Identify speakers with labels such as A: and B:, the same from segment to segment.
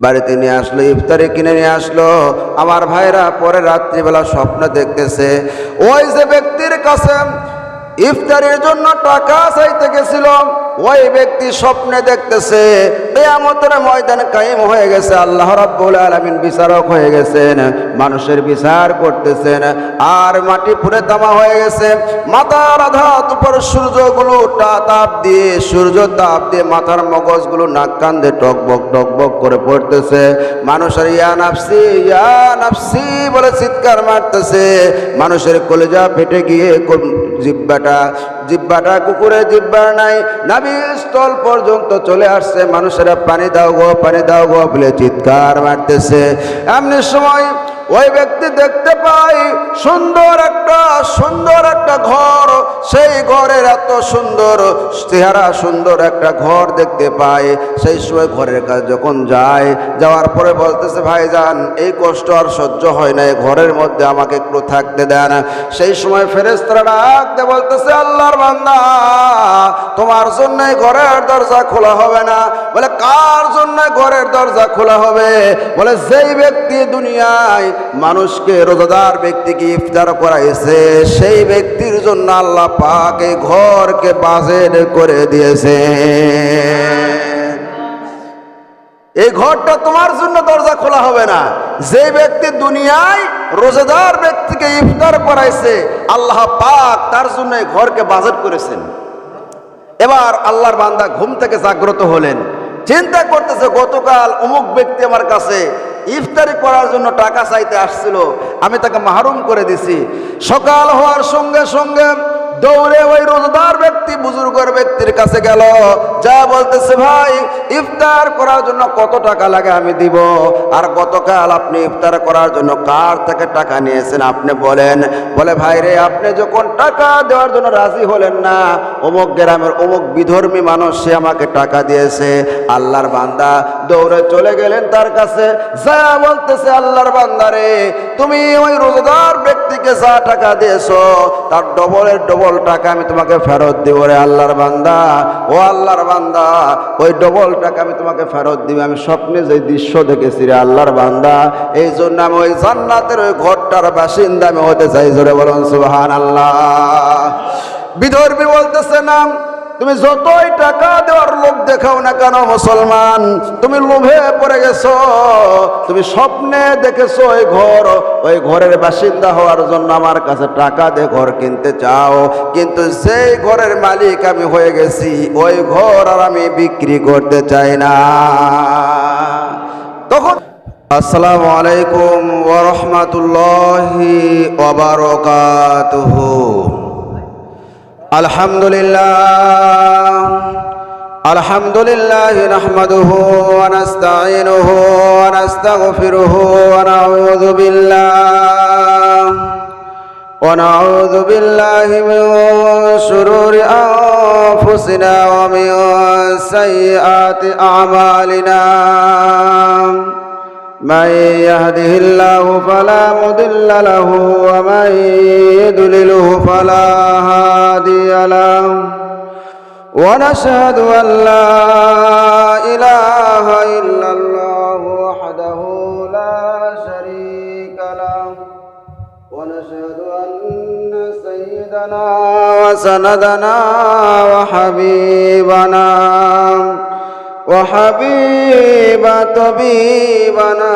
A: বাড়িতে নিয়ে আসলো, ইফতারি কিনে নিয়ে আসলো। আমার ভাইরা পরে রাত্রিবেলা স্বপ্ন দেখতেছে। ওই যে ব্যক্তির কাছে ইফতারির জন্য টাকা চাইতে গেছিল ওই ব্যক্তি স্বপ্নে দেখতেছে, কেয়ামতের ময়দান কায়েম হয়ে গেছে, আল্লাহ রাব্বুল আলামিন বিচারক হয়ে গেছেন, মানুষের বিচার করতেছেন, আর মাটি পুরে তামা হয়ে গেছে, মাথার আঘাত উপর সূর্যগুলো তাপ দিয়ে, সূর্য তাপ দিয়ে মাথার মগজগুলো নাক কান্দে টকবক টকবক করে পড়তেছে, মানুষের ইয়া নাফসি ইয়া নাফসি বলে চিৎকার মারতেছে, মানুষের কলেজা ফেটে গিয়ে জিব্বাটা জিব্বাটা কুকুরে জিব্বা নাই। নাবি স্থল পর্যন্ত চলে আসছে। মানুষেরা, পানি দাও গো, পানি দাও গো বলে চিৎকার মারতেছে। এমনি সময় ওই ব্যক্তি দেখতে পাই, সুন্দর একটা সুন্দর একটা ঘর সেই ঘরের এত সুন্দর, চেহারা সুন্দর একটা ঘর দেখতে পায়। সেই সময় ঘরের কাছে যখন যায়, যাওয়ার পরে বলতেছে, ভাইজান, এই কষ্ট আর সহ্য হয় না, এই ঘরের মধ্যে আমাকে একটু থাকতে দেন। সেই সময় ফেরেস্তারা ডাকতে বলতেছে, আল্লাহর বান্দা, তোমার জন্য ঘরের দরজা খোলা হবে না। বলে, কার জন্য ঘরের দরজা খোলা হবে? বলে, যেই ব্যক্তি দুনিয়ায় মানুষকে রোজাদার ব্যক্তিকে ইফতার করাইছে, সেই ব্যক্তির জন্য আল্লাহ পাক এই ঘরকে বাজেট করে দিয়েছে। এই ঘরটা তোমার জন্য দরজা খোলা হবে না। যে ব্যক্তি দুনিয়ায় রোজাদার ব্যক্তিকে ইফতার করাইছে, আল্লাহ পাক তার জন্য এই ঘরকে বাজেট করেছেন। এবার আল্লাহর বান্দা ঘুম থেকে জাগ্রত হলেন। চিন্তা করতেছে, গতকাল অমুক ব্যক্তি আমার কাছে ইফতারি করার জন্য টাকা চাইতে আসছিল। আমি তাকে মাহরুম করে দিছি। সকাল হওয়ার সঙ্গে সঙ্গে দৌড়ে ওই রোজদার ব্যক্তি, বুজুর্গর ব্যক্তির কাছে গেল। যা বলতেছে, ভাই, ইফতার করার জন্য কত টাকা লাগে আমি দিব? আর গতকাল আপনি ইফতার করার জন্য কার থেকে টাকা নিয়েছেন আপনি বলেন? বলে, ভাই রে, আপনি যখন টাকা দেওয়ার জন্য রাজি হলেন না, অমুক গ্রামের অমুক বিধর্মী মানুষ, সে আমাকে টাকা দিয়েছে। আল্লাহর বান্দা দৌড়ে চলে গেলেন তার কাছে। যা বলতেছে, আল্লাহর বান্দা রে, তুমি ওই রোজদার ব্যক্তিকে যা টাকা দিয়েছ, তার ডবলের ডবল টাকা আমি তোমাকে ফেরত দিব রে আল্লাহর বান্দা। ও আল্লাহর বান্দা, ওই ডবল টাকা আমি তোমাকে ফেরত দিব। আমি স্বপ্নে যে দৃশ্য দেখেছি রে আল্লাহর বান্দা, এই জন্য আমি ওই জান্নাতের ওই ঘরটার বাসিন্দা আমি হতে চাই। জোরে বলুন সুবহান আল্লাহ বিধর্মী বলতেছে না তুমি যতই টাকা দেওয়ার লোক দেখাও না কেন মুসলমান? তুমি লোভে পড়ে গেছো। তুমি স্বপ্নে দেখেছ ওই ঘর। ওই ঘরের বাসিন্দা হওয়ার জন্য আমার কাছে টাকা দিয়ে ঘর কিনতে চাও। কিন্তু সেই ঘরের মালিক আমি হয়ে গেছি। ওই ঘর আর আমি বিক্রি করতে চাই না। তখন আসসালামু আলাইকুম ওরহমতুল্লাহি ওবারকাতুহু আলহামদুলিল্লাহ। আলহামদুলিল্লাহ নাহমাদুহু ওয়া নাস্তাঈনুহু ওয়া নাস্তাগফিরুহু ওয়া নাউযু বিল্লাহ। ওয়া নাউযু বিল্লাহি আমালিনা। من يهده الله فلا مضل له ومن يضلله فلا هادي له. ونشهد أن لا إله إلا الله وحده لا شريك له. ونشهد أن سيدنا وسندنا وحبيبنا. وحبيب طبيبنا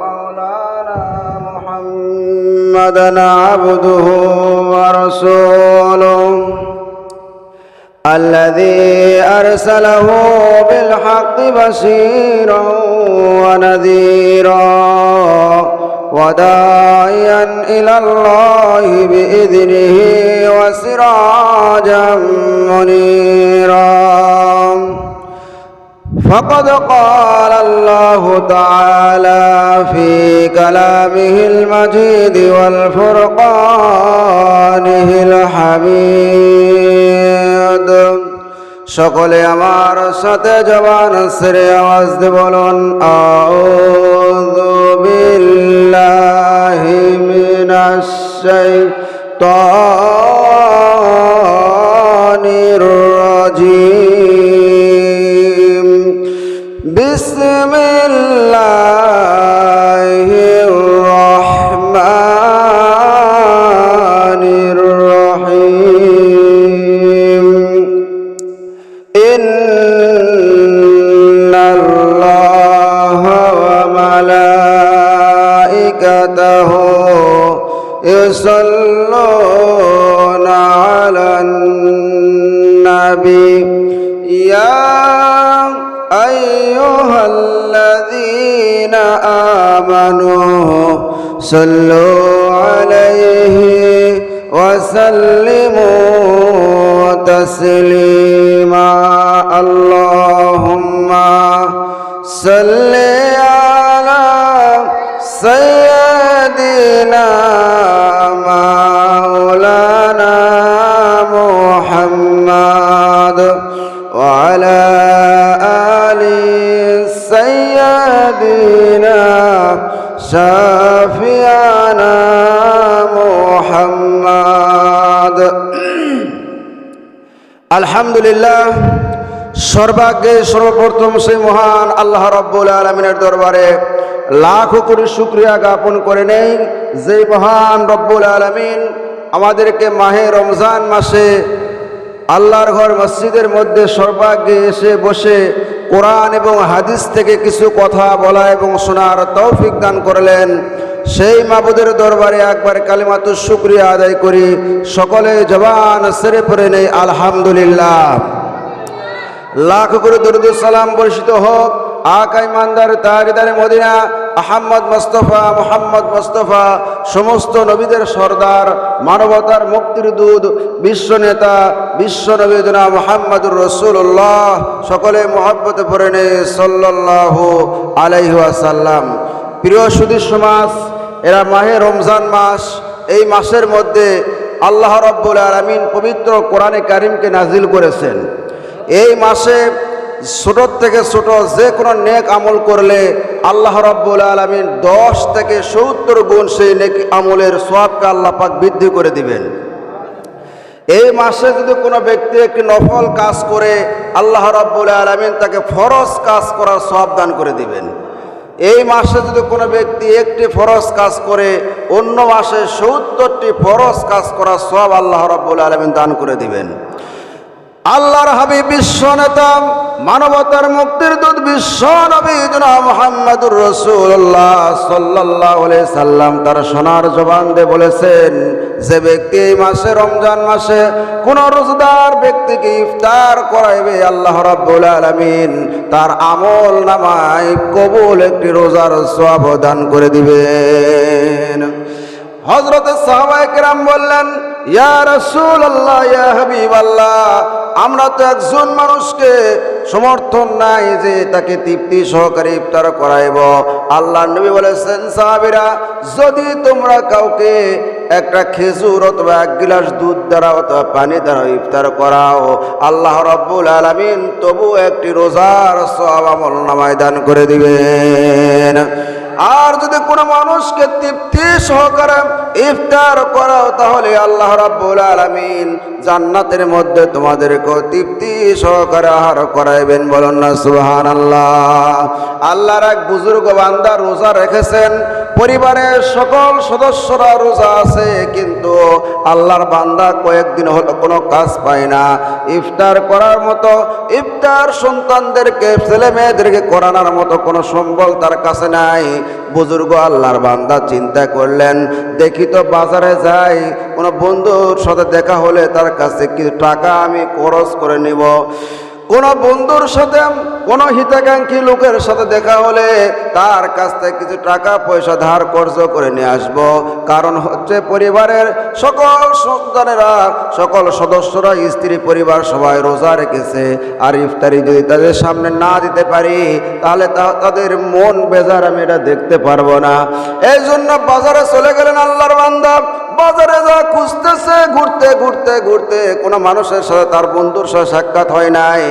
A: مولانا محمدا عبده ورسوله الذي أرسله بالحق بشيرا ونذيرا وداعيا إلى الله بإذنه وسراجا منيرا فقد قال الله تعالى في كلامه المجيد والفرقانه الحميد সকলে আমার সাথে জবান সেরে আওয়াজ দিয়ে বলুন আউযু বিল্লাহি মিনাশ শাইতানির
B: صلوا
A: আলহামদুলিল্লাহ সর্বাগ্যে সর্বপ্রথম সেই মহান আল্লাহ রব্বুল আলমিনের দরবারে লাখো কোটি শুক্রিয়া জ্ঞাপন করে নেই যে মহান রব্বুল আলমিন আমাদেরকে মাহে রমজান মাসে আল্লাহর ঘর মসজিদের মধ্যে সর্বাগ্যে এসে বসে কোরআন এবং হাদিস থেকে কিছু কথা বলা এবং শোনার তৌফিক দান করলেন। সেই মাবুদের দরবারে একবার কালিমাতু শুক্রিয়া আদায় করি। সকলে জবান সেরে পড়ে নেই, আলহামদুলিল্লাহ। লাখ করে দরুদ সালাম বর্ষিত হোক। আকাই মান্দার তারিদারে Medina, Ahmad Mustafa, Muhammad Mustafa, সমস্ত নবীদের সর্দার, মানবতার মুক্তির দুধ বিশ্ব নেতা, বিশ্ব নবীদনা মোহাম্মদুর রসুল্লাহ সকলে মোহাব্বতে পড়ে নে সাল্লাহ আলাইহাসাল্লাম প্রিয় সুদী সমাজ এরা মাহে রমজান মাস। এই মাসের মধ্যে আল্লাহ রব্বুল আলমিন পবিত্র কোরআনে কারিমকে নাজিল করেছেন। এই মাসে ছোটোর থেকে ছোট যে কোনো নেক আমল করলে আল্লাহ রব্বুল আলমিন দশ থেকে সত্তর গুণ সেই নেক আমলের সবকে আল্লাহ পাক বৃদ্ধি করে দিবেন। এই মাসে যদি কোনো ব্যক্তি একটি নফল কাজ করে, আল্লাহ রব্বুল আলমিন তাকে ফরজ কাজ করার সব দান করে দিবেন। এই মাসে যদি কোনো ব্যক্তি একটি ফরজ কাজ করে, অন্য মাসে সত্তরটি ফরজ কাজ করা সব আল্লাহ রব্বুল আলমিন দান করে দিবেন। আল্লাহর হাবিব বিশ্ব নেতা, মানবতার মুক্তির দূত বিশ্ব নবী মোহাম্মদুর রসুল্লাহ সাল্লাহ সাল্লাম, তার সোনার জবান দিয়ে বলেছেন যে ব্যক্তি এই মাসে, রমজান মাসে কোন রোজদার ব্যক্তিকে ইফতার করাইবে আল্লাহ রাব্বুল আলামিন, তার আমল নামায় কবুল একটি রোজার দান করে দিবেন। হজরত সাহাবায়ে কেরাম বললেন আমরা তো একজন মানুষকে সমর্থন নাই যে তাকে তৃপ্তি সহকারে ইফতার করাইব। আল্লাহ নবী বলেছেন, সাহাবীরা, যদি তোমরা কাউকে একটা খেজুর অথবা এক গিলাস দুধ দ্বারা অথবা পানি দ্বারা ইফতার করাও, আল্লাহ রব্বুল আলামিন তবু একটি রোজার সব আমল নামায় দান করে দিবেন। আর যদি কোনো মানুষকে তৃপ্তি সহকারে ইফতার করাও, তাহলে আল্লাহ রাব্বুল আলামিন জান্নাতের মধ্যে তোমাদেরকে তৃপ্তি সহকারে আহার করাইবেন, বলুন না সুবহানাল্লাহ। আল্লাহর এক বুজুর্গ বান্দা রোজা রেখেছেন পরিবারের সকল সদস্যরা রোজা আছে, কিন্তু আল্লাহর বান্দা কয়েকদিন হলো কোনো কাজ পায় না। ইফতার করার মতো, ইফতার সন্তানদেরকে, ছেলে মেয়েদেরকে করানোর মতো কোনো সম্বল তার কাছে নাই। বুজুর্গ আল্লাহর বান্দা চিন্তা করলেন, দেখি তো বাজারে যাই, কোনো বন্ধুর সাথে দেখা হলে তার কাছে কিছু টাকা আমি খরচ করে নিব। কোনো বন্ধুর সাথে, কোনো হিতাকাঙ্ক্ষী লোকের সাথে দেখা হলে তার কাছ থেকে কিছু টাকা পয়সা ধার কর্জ করে নিয়ে আসব। কারণ হচ্ছে পরিবারের সকল সন্তানেরা, সকল সদস্যরা, স্ত্রী পরিবার সবাই রোজা রেখেছে। আর ইফতারি যদি তাদের সামনে না দিতে পারি, তাহলে তাদের মন বেজার, আমি এটা দেখতে পারব না। এই জন্য বাজারে চলে গেলেন আল্লাহর বান্দা। বাজারে যা খুঁজতেছে, ঘুরতে ঘুরতে ঘুরতে কোনো মানুষের সাথে তার বন্ধুর সাথে সাক্ষাৎ হয় নাই।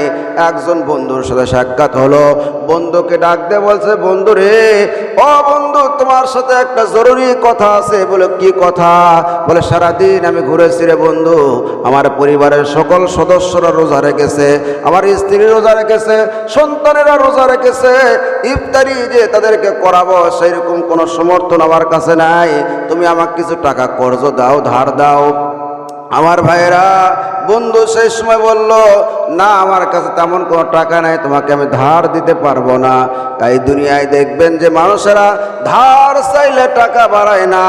A: একজন বন্ধুর সাথে সাক্ষাৎ হলো, বন্ধুকে ডাক দিয়ে বলছে, বন্ধু রে, ও বন্ধু, তোমার সাথে একটা জরুরি কথা আছে। বলে, কি কথা? বলে, সারাদিন আমি ঘুরেছি রে বন্ধু, আমার পরিবারের সকল সদস্যরা রোজা রেখেছে, আমার স্ত্রী রোজা রেখেছে, সন্তানেরা রোজা রেখেছে, ইফতারি যে তাদেরকে করাবো, সেইরকম কোনো সমর্থন আমার কাছে নাই। তুমি আমাকে কিছু টাকা কর্জ দাও, ধার দাও।
B: আমার ভাইরা বন্ধু সেই সময় বলল, না, আমার কাছে তেমন কোনো টাকা নাই, তোমাকে আমি ধার দিতে পারব না। তাই দুনিয়ায় দেখবেন যে মানুষেরা ধার চাইলে টাকা বাড়ায় না।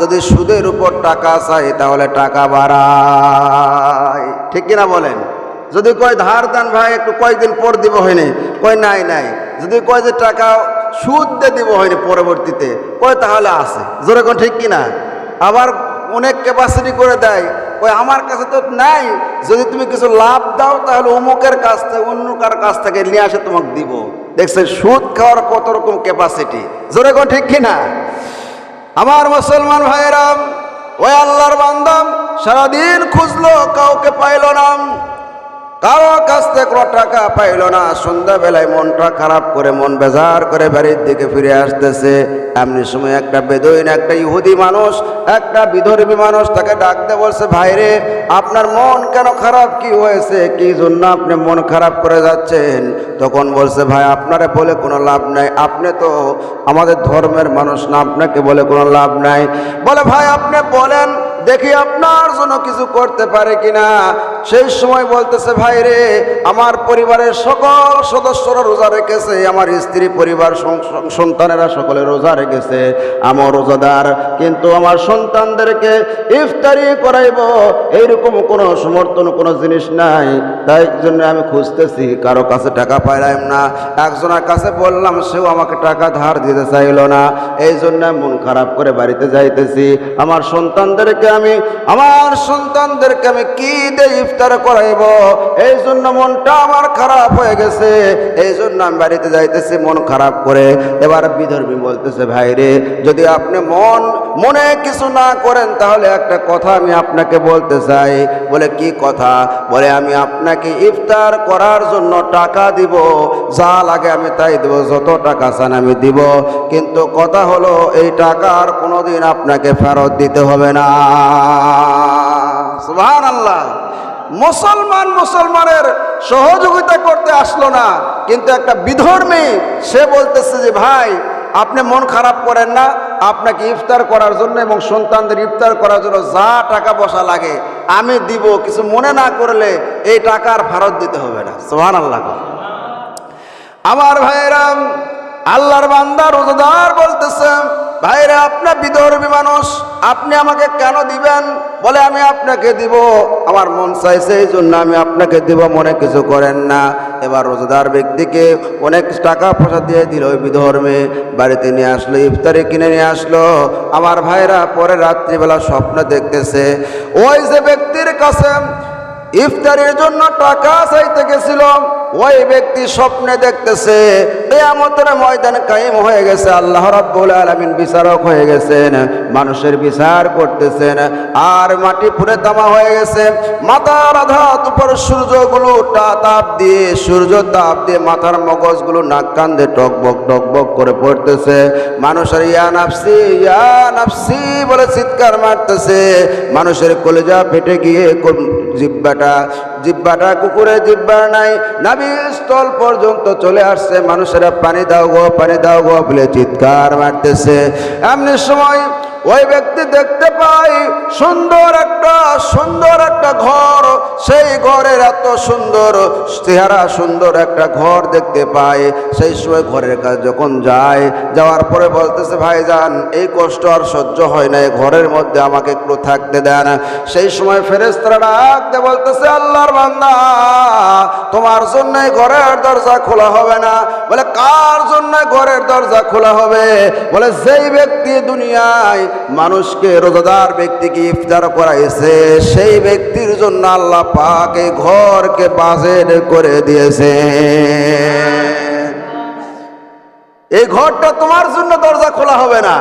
B: যদি সুদের উপর টাকা চাই তাহলে টাকা বাড়ায়।
A: ঠিক কিনা বলেন? যদি কয়, ধার দেন ভাই, একটু কয়েকদিন পর দিব হয়নি। কয়, নাই নাই। যদি কয় যে, টাকা সুদ দিয়ে দিব হয়নি পরবর্তীতে। কয়, তাহলে আছে। জোরে কোন ঠিক কিনা? আবার অনেক ক্যাপাসিটি করে দেয়। ওই আমার কাছে তো নাই, যদি তুমি কিছু লাভ দাও, তাহলে অমুকের কাছ থেকে অন্য কার কাছ থেকে নিয়ে আসে তোমাকে দিব। দেখছেন, সুদ খাওয়ার কত রকম ক্যাপাসিটি জোরে কো ঠিক কিনা? আমার মুসলমান ভাইয়েরাম, ওই আল্লাহর বান্দাম সারাদিন খুঁজলো, কাউকে পাইল না। কারও কাছ থেকে কোনো টাকা পাইল না, সন্ধ্যাবেলায় মনটা খারাপ করে, মন বেজার করে বাড়ির দিকে ফিরে আসতেছে। এমনি সময় একটা বেদইন, একটা ইহুদি মানুষ, একটা বিধর্মী মানুষ তাকে ডাকতে বলছে ভাইরে আপনার মন কেন খারাপ? কি হয়েছে? কি জন্য আপনি মন খারাপ করে যাচ্ছেন? তখন বলছে, ভাই, আপনারে বলে কোনো লাভ নাই। আপনি তো আমাদের ধর্মের মানুষ না, আপনাকে বলে কোনো লাভ নাই। বলে, ভাই, আপনি বলেন দেখি আপনার জন্য কিছু করতে পারে কিনা। সেই সময় বলতেছে, ভাই রে, আমার পরিবারের সকল সদস্যরা রোজা রেখেছে, আমার স্ত্রী পরিবার সন্তানেরা সকলে রোজা রেখেছে আমার রোজাদার, কিন্তু আমার সন্তানদেরকে ইফতারি করাইব, এইরকম কোনো সমর্থন, কোনো জিনিস নাই। তাই জন্য আমি খুঁজতেছি, কারও কাছে টাকা পাইলাম না। একজনের কাছে বললাম, সেও আমাকে টাকা ধার দিতে চাইলো না। এই জন্য মন খারাপ করে বাড়িতে যাইতেছি। আমার সন্তানদেরকে আমি আমার সন্তানদেরকে আমি কি দিয়ে ইফতার করাইব? এই জন্য মনটা আমার খারাপ হয়ে গেছে। এই জন্য আমি বাড়িতে যাইতেছি, মন খারাপ করে। এবার বিধর্মী বলতেছে, ভাই রে, যদি আপনি মন, মনে কিছু না করেন, তাহলে একটা কথা আমি আপনাকে বলতে চাই। বলে, কি কথা? বলে, আমি আপনাকে ইফতার করার জন্য টাকা দিব। যা লাগে আমি তাই দেব, যত টাকা চান আমি দিব। কিন্তু কথা হলো, এই টাকা আর কোনোদিন আপনাকে ফেরত দিতে হবে না। আল্লাহ মুসলমান মুসলমানের সহযোগিতা করতে আসলো না, কিন্তু একটা বিধর্মী, সে বলতেছে যে, ভাই, আপনি মন খারাপ করেন না, আপনাকে ইফতার করার জন্য এবং সন্তানদের ইফতার করার জন্য যা টাকা পয়সা লাগে, আমি দিব। কিছু মনে না করলে এই টাকার ফেরত দিতে হবে না। সোহান আল্লাহ আমার ভাইরাম আল্লাহর বান্দা রোজাদার বলতেছে ভাইরা আপনার বিধর্মী মানুষ, আপনি আমাকে কেন দিবেন? বলে আমি আপনাকে দিব। আমার মন চাইছে এই জন্য আমি আপনাকে দিব, মনে কিছু করেন না। এবার রোজাদার ব্যক্তিকে অনেক টাকা পয়সা দিয়ে দিল ওই বিধর্মে বাড়িতে নিয়ে আসলো, ইফতারি কিনে নিয়ে আসলো। আমার ভাইরা পরে রাত্রিবেলা স্বপ্ন দেখতেছে। ওই যে ব্যক্তির কাছে ইফতারের জন্য টাকা চাইতে গেছিল। ওই ব্যক্তি স্বপ্নে দেখতেছে, কেয়ামতের ময়দান কায়েম হয়ে গেছে। আল্লাহ রাব্বুল আলামিন বিচারক হয়ে গেছেন, মানুষের বিচার করতেছেন, আর মাটি পুরে তামা হয়ে গেছে। মাথার আধাত উপর সূর্যগুলো তাপ দিয়ে, সূর্য তাপ দিয়ে মাথার মগজগুলো নাক কান্দে টকবক টকবক করে পড়তেছে। মানুষের, ইয়া নাফসি ইয়া নাফসি বলে চিৎকার মারতেছে। মানুষের কলেজা ফেটে গিয়ে কোন- জিব্বাটা জিব্বাটা কুকুরে জিব্বা নাই নাবি স্থল পর্যন্ত চলে আসছে, মানুষেরা পানি দাও গো, পানি দাও গো বলে চিৎকার মারতেছে। এমনি সময় ওই ব্যক্তি দেখতে পাই সুন্দর একটা সুন্দর একটা ঘর। সেই ঘরের এত সুন্দর চেহারা, সুন্দর একটা ঘর দেখতে পাই। সেই সময় ঘরের কাছে যখন যায়, যাওয়ার পরে বলতেছে, ভাইজান, এই কষ্ট আর সহ্য হয় না ঘরের মধ্যে আমাকে একটু থাকতে দেন। সেই সময় ফেরেস্তারা ডাকতে বলতেছে, আল্লাহর বান্দা, তোমার জন্য ঘরের দরজা খোলা হবে না। বলে, কার জন্য ঘরের দরজা খোলা হবে? বলে, যেই ব্যক্তি দুনিয়ায় মানুষকে রোজাদার ব্যক্তিকে ইফতার করাইছে, সেই ব্যক্তির জন্য আল্লাহ পাক ঘরকে বাজেট করে দিয়েছে। এই ঘরটা তোমার জন্য দরজা খোলা হবে না।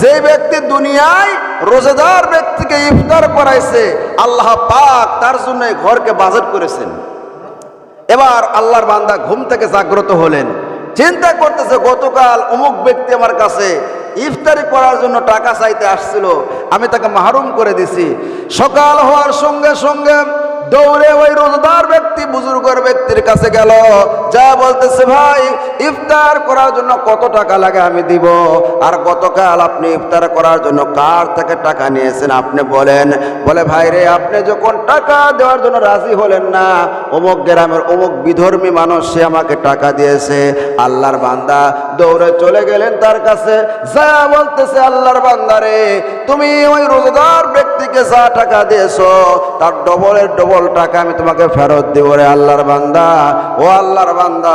A: যে ব্যক্তি দুনিয়ায় রোজাদার ব্যক্তিকে ইফতার করাইছে, আল্লাহ পাক তার জন্য এই ঘরকে বাজেট করেছেন। এবার আল্লাহর বান্দা ঘুম থেকে জাগ্রত হলেন। চিন্তা করতেছে, গতকাল অমুক ব্যক্তি আমার কাছে ইফতারি করার জন্য টাকা চাইতে আসছিল, আমি তাকে মাহরুম করে দিছি। সকাল হওয়ার সঙ্গে সঙ্গে
B: দৌড়ে ওই রোজদার ব্যক্তি, বুজুর্গের ব্যক্তির কাছে গেল। যা বলতেছে, ভাই, ইফতার করার জন্য কত টাকা লাগে আমি দিব? আর গতকাল আপনি ইফতার করার জন্য কার থেকে টাকা নিয়েছেন আপনি বলেন? বলে, ভাই রে, আপনি যখন টাকা দেওয়ার জন্য রাজি হলেন না, অমুক গ্রামের অমুক বিধর্মী মানুষ, সে আমাকে টাকা দিয়েছে। আল্লাহর বান্দা দৌড়ে চলে গেলেন তার কাছে। যা বলতেছে, আল্লাহর বান্দা রে, তুমি ওই রোজগার ব্যক্তিকে যা টাকা দিয়েছ, তার ডবলের ডবল টাকা আমি তোমাকে ফেরত দিব রে আল্লাহর বান্দা। ও আল্লাহর বান্দা,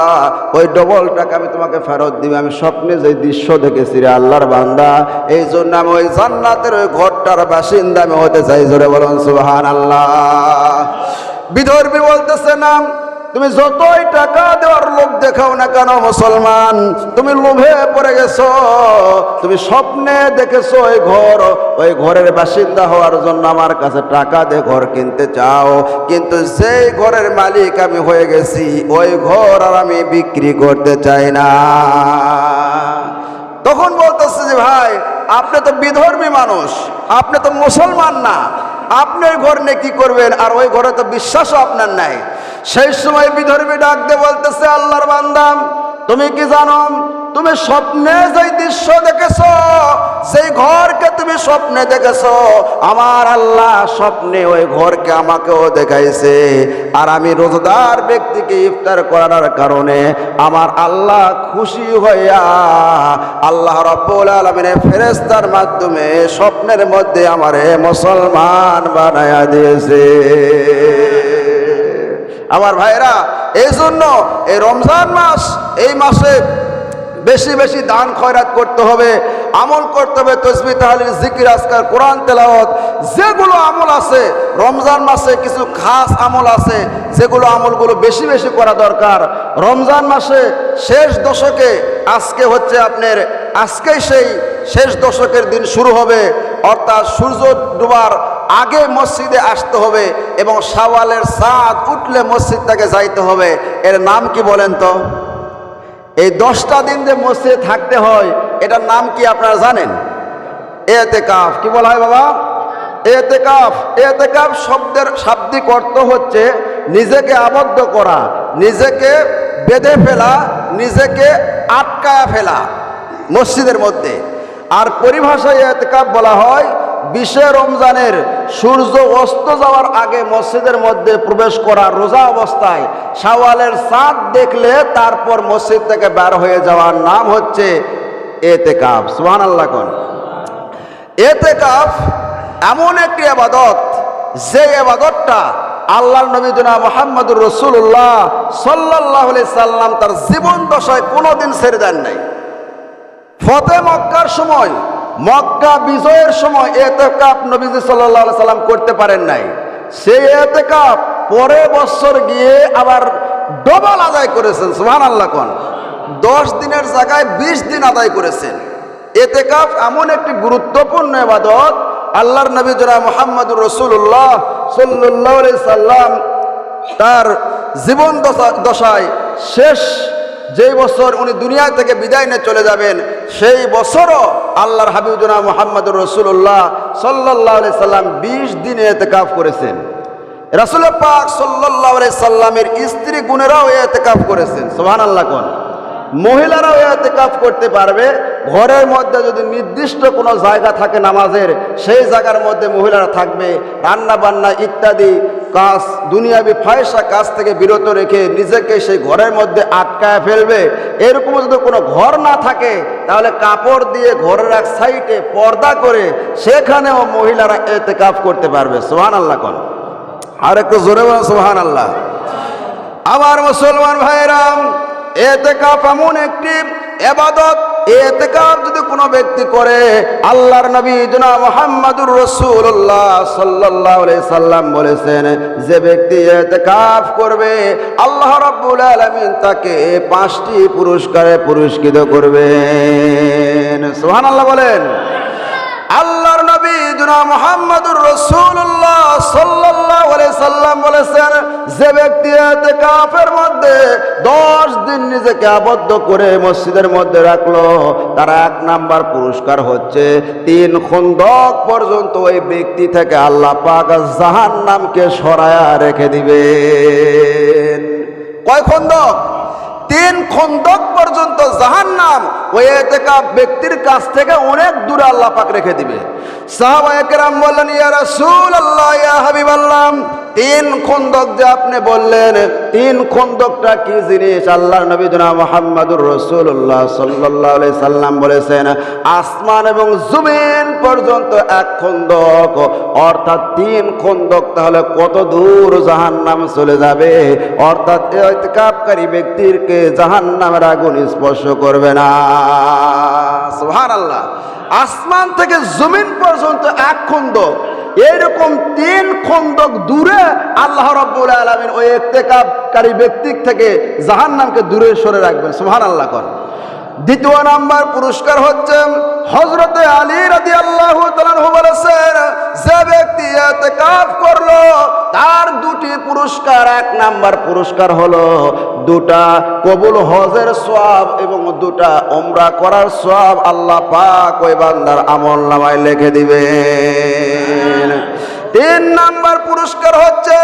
B: ওই ডবল টাকা আমি তোমাকে ফেরত দিব। আমি স্বপ্নে যে দৃশ্য দেখেছি রে আল্লাহর বান্দা। এই জন্য আমি ওই জান্নাতের ওই ঘরটার বাসিন্দা আমি হতে চাই। জোরে বলুন সুবহান আল্লাহ বিধর্মী বলতেছে না তুমি যতই টাকা দেওয়ার লোক দেখাও না কেন মুসলমান? তুমি লোভে পড়ে গেছো। তুমি স্বপ্নে দেখেছ ওই ঘর। ওই ঘরের বাসিন্দা হওয়ার জন্য আমার কাছে টাকা দিয়ে ঘর কিনতে চাও। কিন্তু সেই ঘরের মালিক আমি হয়ে গেছি, ওই ঘর আর আমি বিক্রি করতে চাই না। তখন বলতেছে যে, ভাই, আপনি তো বিধর্মী মানুষ। আপনি তো মুসলমান না। আপনি ওই ঘর নিয়ে কি করবেন? আর ওই ঘরে তো বিশ্বাসও আপনার নাই। সেই সময় বিধর্মী ডাকতে বলতেছে, আল্লাহর বান্দাম তুমি কি জানো তুমি স্বপ্নে যেই দৃশ্য দেখেছ সেই ঘরকে তুমি স্বপ্নে দেখেছ, আমার আল্লাহ স্বপ্নে ওই ঘরকে আমাকেও দেখাইছে। আর আমি রোজদার ব্যক্তিকে ইফতার করার কারণে আমার আল্লাহ খুশি হইয়া আল্লাহ রব্বুল আলমিনের ফেরেস্তার মাধ্যমে স্বপ্নের মধ্যে আমারে মুসলমান বানায়া দিয়েছে। আমার ভাইরা এই জন্য এই রমজান মাস, এই মাসে বেশি বেশি দান খয়রাত করতে হবে, আমল করতে হবে, তসবি তাহলিল, জিকির, আজকার কোরআন, তেলাওয়াত, যেগুলো আমল আছে, রমজান মাসে কিছু খাস আমল আছে, যেগুলো আমলগুলো বেশি বেশি করা দরকার। রমজান মাসে শেষ দশকে, আজকে হচ্ছে আপনার, আজকেই সেই শেষ দশকের দিন শুরু হবে, অর্থাৎ সূর্য ডুবার আগে মসজিদে আসতে হবে এবং সাওয়ালের সাত উঠলে মসজিদটাকে যাইতে হবে। এর নাম কি বলেন তো? এই দশটা দিন যে মসজিদে থাকতে হয়, এটার নাম কি আপনারা জানেন? এতে কাফ কি বলা হয় বাবা? এতে কাফ এতে কাফ শব্দের শাব্দিক অর্থ হচ্ছে নিজেকে আবদ্ধ করা, নিজেকে বেঁধে ফেলা, নিজেকে আটকায়া ফেলা মসজিদের মধ্যে। আর পরিভাষায় এতেকাপ বলা হয় বিশে রমজানের সূর্য অস্ত যাওয়ার আগে মসজিদের মধ্যে প্রবেশ করা রোজা অবস্থায় শাওয়ালের চাঁদ দেখলে তারপর মসজিদ থেকে বের হয়ে যাওয়ার নাম হচ্ছে এতেকাপ সুহান আল্লাহ কোন। এতেকাফ এমন একটি আবাদত যে আবাদতটা আল্লাহ নবী জনা মোহাম্মদুর রসুল্লাহ সাল্লাহ সাল্লাম তার জীবন দশায় কোনোদিন ছেড়ে দেন নাই। ফতে মক্কার সময় মক্কা বিজয়ের সময় এতেকাপ নবীজি সাল্লাহ সাল্লাম করতে পারেন নাই। সেই এতেকাপ পরে বছর গিয়ে আবার ডবল আদায় করেছেন সুহান আল্লাহ কোন। দশ দিনের জায়গায় বিশ দিন আদায় করেছেন। এতেকাফ এমন একটি গুরুত্বপূর্ণ এবাদত আল্লাহর নবী জনা মোহাম্মদুর রসুল্লাহ সাল্লাহ সাল্লাম তার জীবন দশা- দশায় শেষ যেই বছর উনি দুনিয়া থেকে বিদায় নিয়ে চলে যাবেন, সেই বছরও আল্লাহর হাবিবুজনা মোহাম্মদুর রসুল্লাহ সাল্লাহ আলি সাল্লাম বিশ দিনে এতেকাফ করেছেন। রাসুল পাক সাল্লাহ আলি সাল্লামের স্ত্রী গুণেরাও এতেকাফ করেছেন। সোহান আল্লাহ কোন। মহিলারাও এতেকাফ করতে পারবে। ঘরের মধ্যে যদি নির্দিষ্ট কোনো জায়গা থাকে নামাজের, সেই জায়গার মধ্যে মহিলারা থাকবে। রান্না বান্না ইত্যাদি কাজ, দুনিয়াবি ফায়সা কাজ থেকে বিরত রেখে নিজেকে সেই ঘরের মধ্যে আটকায় ফেলবে। এরকম যদি কোনো ঘর না থাকে, তাহলে কাপড় দিয়ে ঘরের এক সাইডে পর্দা করে সেখানেও মহিলারা এতেকাফ করতে পারবে। সোহান আল্লাহ কন। আর একটু জোরে বলেন সোহান আল্লাহ আমার মুসলমান ভাইরাম এতেকাপ এমন একটি এবাদত এতেকাব যদি কোনো ব্যক্তি করে, আল্লাহর নবী জনা মোহাম্মদুর রসুল্লাহ সাল্লাহ সাল্লাম বলেছেন, যে ব্যক্তি এতেকাপ করবে, আল্লাহ রব্বুল আলমিন তাকে পাঁচটি পুরস্কারে পুরস্কৃত করবেন। সোহান আল্লাহ বলেন আল্লাহর জনা মোহাম্মদুর
A: যে ব্যক্তি মধ্যে 10 দিন নিজেকে আবদ্ধ করে মসজিদের মধ্যে রাখল, তার এক নাম্বার পুরস্কার হচ্ছে তিন পর্যন্ত ওই ব্যক্তি থেকে জাহান্নামকে সরায়া রেখে দিবেন। কয় খন্দক? তিন খন্দক পর্যন্ত জাহান্নাম ওই এতেকাব ব্যক্তির কাছ থেকে অনেক দূরে আল্লাহ পাক রেখে দিবে। সাহাবা বললেন, ইয়া রাসূলুল্লাহ, ইয়া হাবিবাল্লাহ। তিন খন্দক যে আপনি বললেন, তিন খন্দকটা কি জিনিস? আল্লাহর নবী জনাব মুহাম্মদুর রাসূলুল্লাহ সাল্লাল্লাহু সাল্লাম বলেছেন, আসমান এবং জমিন পর্যন্ত এক খন্দক, অর্থাৎ তিন খন্দক তাহলে কত দূর জাহান্নাম চলে যাবে? অর্থাৎ ইতিকাফকারী ব্যক্তিরকে জাহান্নামের আগুন স্পর্শ করবে না। সুবহানাল্লাহ। আসমান থেকে জমিন পর্যন্ত এক খন্দ এইরকম তিন খন্দক দূরে আল্লাহ রব্বুল আলমিন ওই ইতেকাবকারী ব্যক্তির থেকে জাহান্নামকে দূরে সরে রাখবেন। আল্লাহ কর। দ্বিতীয় নাম্বার পুরস্কার হচ্ছে হজরতে আলী রাদি আল্লাহ বলেছেন, যে ব্যক্তি করল তার দুটি পুরস্কার, এক নাম্বার পুরস্কার হলো দুটা কবুল হজের সব এবং দুটা ওমরা করার সব আল্লাহ পাক ওই বান্দার আমল নামায় লেখে দিবেন। তিন নাম্বার পুরস্কার হচ্ছে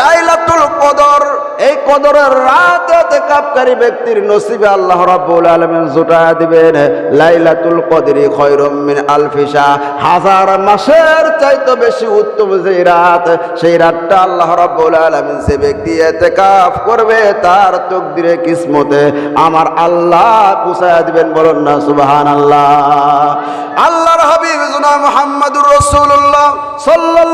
A: লাইলাতুল কদর। এই কদরের রাতে কাপকারী ব্যক্তির নসিবে আল্লাহ রাব্বুল আলামিন জোটায়া দিবেন, লাইলাতুল কদরি খয়রুম মিন আলফিসা হাজার মাসের চাইতে বেশি উত্তম যে রাত, সেই রাতটা আল্লাহ রাব্বুল আলামিন যে ব্যক্তি ইতিকাফ করবে, তার তকদিরে কিসমতে আমার আল্লাহ পুষায়া দিবেন, বলুন না সুবহানাল্লাহ। আল্লাহর হাবিব জুনা মুহাম্মাদুর রাসূলুল্লাহ সাল্লাল্লাহু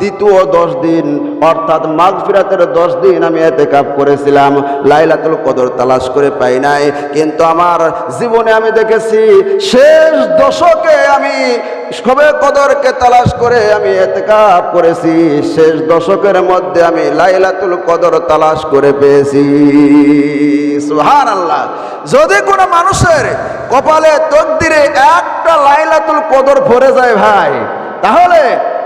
A: দ্বিতীয় দশ দিন, অর্থাৎ মাঘ ফিরাতের দশ দিন আমি এতে কাপ করেছিলাম। লাইলাতুল কদর তালাশ করে পাই নাই। কিন্তু আমার জীবনে আমি দেখেছি, শেষ দশকে আমি সবে কদরকে তালাশ করে আমি এতে কাপ করেছি। শেষ দশকের মধ্যে আমি লাইলাতুল কদর তালাশ করে পেয়েছি। আল্লাহ যদি কোনো মানুষের কপালে তকদিরে একটা লাইলাতুল কদর ভরে যায় ভাই, তাহলে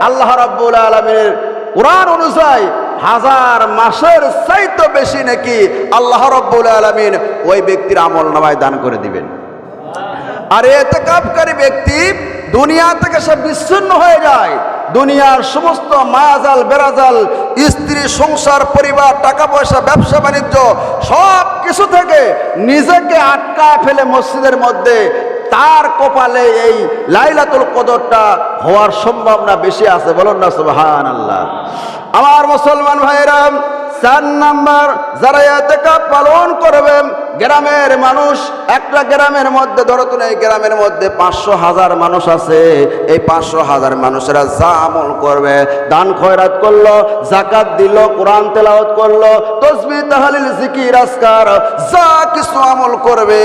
A: আল্লাহ রাব্বুল আলমের কোরআন অনুযায়ী হাজার মাসের চাইতে বেশি নাকি আল্লাহ রব্বুল আলমিন ওই ব্যক্তির আমল নামায় দান করে দিবেন। আর এতে কাপকারী ব্যক্তি দুনিয়া থেকে সে বিচ্ছিন্ন হয়ে যায়। দুনিয়ার সমস্ত মায়াজাল বেরাজাল স্ত্রী, সংসার, পরিবার টাকা পয়সা ব্যবসা, বাণিজ্য সব কিছু থেকে নিজেকে আটকায় ফেলে মসজিদের মধ্যে তার কপালে এই লাইলাতুল কদরটা হওয়ার সম্ভাবনা বেশি আছে। বলুন না সুবহান আল্লাহ আমার মুসলমান ভাইরাম চার নাম্বার যারা এতে পালন করবেন গ্রামের মানুষ, একটা গ্রামের মধ্যে, ধরো তো এই গ্রামের মধ্যে পাঁচশো হাজার মানুষ আছে, এই পাঁচশো হাজার মানুষেরা যা আমল করবে, দান খয়রাত করল জাকাত দিল, কোরআন তেলাওয়াত করল, তসবি, তাহালিল, জিকির আসকার যা কিছু আমল করবে,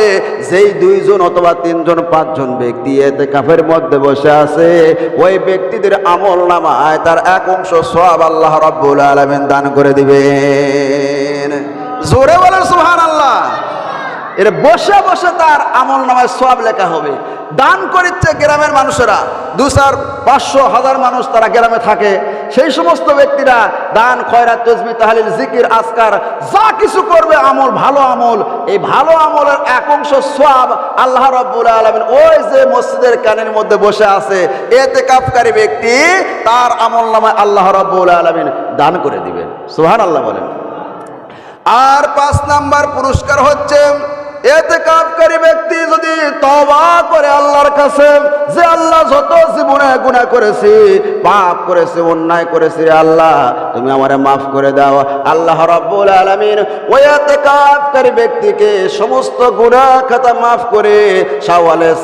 A: যেই দুইজন অথবা তিনজন, পাঁচজন ব্যক্তি এতে কাফের মধ্যে বসে আছে, ওই ব্যক্তিদের আমল নামায় তার এক অংশ সব আল্লাহ রব্বুল আলমেন দান করে দিবেন। জোরে বলেন সুহান এর বসে বসে তার আমল নামায় সব লেখা হবে। দান করিচ্ছে গ্রামের মানুষেরা। দু চার, পাঁচশো, হাজার মানুষ তারা গ্রামে থাকে। সেই সমস্ত ব্যক্তিরা দান, খয়রাত তসবি তাহালিল, জিকির আসকার যা কিছু করবে আমল, ভালো আমল। এই ভালো আমলের এক অংশ সব আল্লাহ রব্বুল আলমিন ওই যে মসজিদের কানের মধ্যে বসে আছে, এতে কাপকারী ব্যক্তি তার আমল নামায় আল্লাহ রব্বুল আলমিন দান করে দিবেন। সোহান আল্লাহ বলেন। আর পাঁচ নাম্বার পুরস্কার হচ্ছে এতে ব্যক্তি যদি তবা করে আল্লাহর কাছে, যে আল্লাহ যত জীবনে গুণা করেছি, পাপ অন্যায় করেছি আল্লাহ, তুমি মাফ করে দাও। আল্লাহ রাব্বুল আলামিন ওই ব্যক্তিকে সমস্ত গুণা খাতা মাফ করে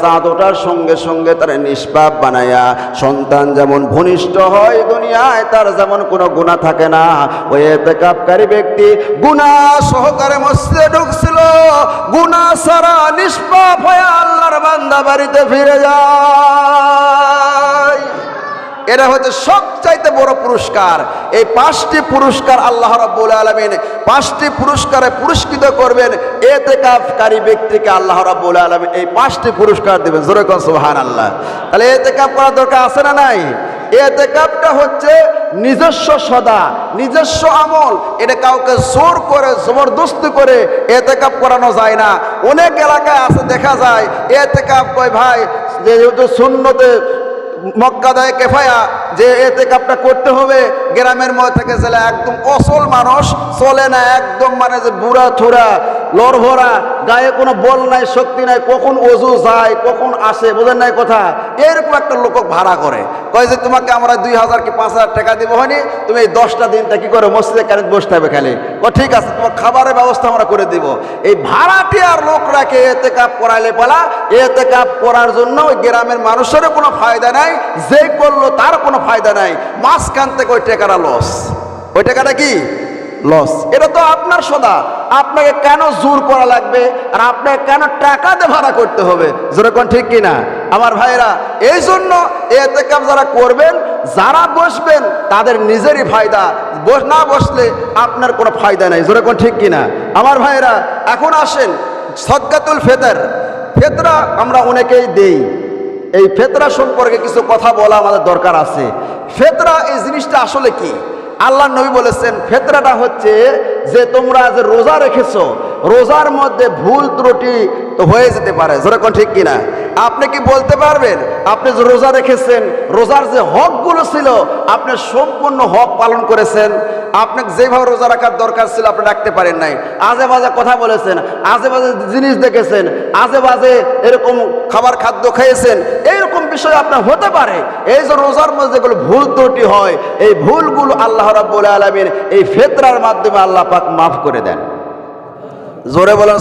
A: চাঁদ ওঠার সঙ্গে সঙ্গে তার নিষ্পাপ বানায়া, সন্তান যেমন ভূনিষ্ঠ হয় দুনিয়ায়, তার যেমন কোনো গুণা থাকে না। ওই এতে কাপকারী ব্যক্তি গুণা সহকারে মসজিদে ঢুকছিল গুণা সারা নিষ্পাপ হয়ে আল্লাহর বান্দা বাড়িতে ফিরে যায়। এটা হচ্ছে সবচাইতে বড় পুরস্কার। এই পাঁচটি পুরস্কার আল্লাহ রাব্বুল আলামিন পাঁচটি পুরস্কারে পুরস্কৃত করবেন। এতে এতেকাফকারী ব্যক্তিকে আল্লাহ রাব্বুল আলামিন এই পাঁচটি পুরস্কার দেবেন। জোরে কোন সুবহানাল্লাহ। তাহলে এতেকাফ করার দরকার আছে না নাই? এতেকাপটা হচ্ছে নিজস্ব সদা, নিজস্ব আমল। এটা কাউকে জোর করে, জবরদস্তি করে এতেকাপ করানো যায় না। অনেক এলাকায় আছে, দেখা যায় এতেকাপ কয়, ভাই, যেহেতু শূন্যতে মক্কাদায় কেফায়া, যে এতে কাপটা করতে হবে, গ্রামের মধ্যে থেকে ছেলে একদম অসল মানুষ, চলে না, একদম মানে যে বুড়া থুরা লড়ভরা গায়ে কোনো বল নাই, শক্তি নাই, কখন অজু যায়, কখন আসে, বোঝেন নাই কথা? এরকম একটা লোক ভাড়া করে। কয় যে, তোমাকে আমরা দুই হাজার কি পাঁচ হাজার টাকা দিব হয়নি? তুমি এই দশটা দিনটা কি করে? মসজিদে কারেন্ট বসতে হবে খালি। ও ঠিক আছে, তোমার খাবারের ব্যবস্থা আমরা করে দিব। এই ভাড়াটি আর লোক রাখে এতে কাপ করাইলে পালা। এতে কাপ করার জন্য ওই গ্রামের মানুষেরও কোনো ফায়দা নাই যে করল তার কোনো ফায়দা নাই। মাঝখান থেকে ওই টাকাটা লস ওই টাকাটা কি? লস এটা তো আপনার সদা। আপনাকে কেন জোর করা লাগবে? আর আপনাকে কেন টাকা দিয়ে ভাড়া করতে হবে? যেরকম ঠিক কিনা? আমার ভাইরা এই জন্য এতে কাপ যারা করবেন, যারা বসবেন, তাদের নিজেরই ফায়দা। না বসলে আপনার কোনো ফায়দা নেই। যেরকম ঠিক কিনা? আমার ভাইরা এখন আসেন। সদকাতুল ফেতর। ফেতরা আমরা অনেকেই দেই। এই ফেতরা সম্পর্কে কিছু কথা বলা আমাদের দরকার আছে। ফেতরা এই জিনিসটা আসলে কি? আল্লাহ নবী বলেছেন ফেতরাটা হচ্ছে যে তোমরা যে রোজা রেখেছো রোজার মধ্যে ভুল ত্রুটি তো হয়ে যেতে পারে। যেরকম ঠিক কিনা? আপনি কি বলতে পারবেন? আপনি যে রোজা রেখেছেন, রোজার যে হকগুলো ছিল, আপনি সম্পূর্ণ হক পালন করেছেন। আপনাকে যেভাবে রোজা রাখার দরকার ছিল, আপনি রাখতে পারেন নাই। আজে বাজে কথা বলেছেন, আজে বাজে জিনিস দেখেছেন, আজে বাজে এরকম খাবার খাদ্য খেয়েছেন, এইরকম বিষয় আপনার হতে পারে। এই যে রোজার মধ্যে যেগুলো ভুল ত্রুটি হয়, এই ভুলগুলো আল্লাহ রাব্বুল আলামিন এই ফেতরার মাধ্যমে আল্লাহ পাক মাফ করে দেন। জোরে বলেন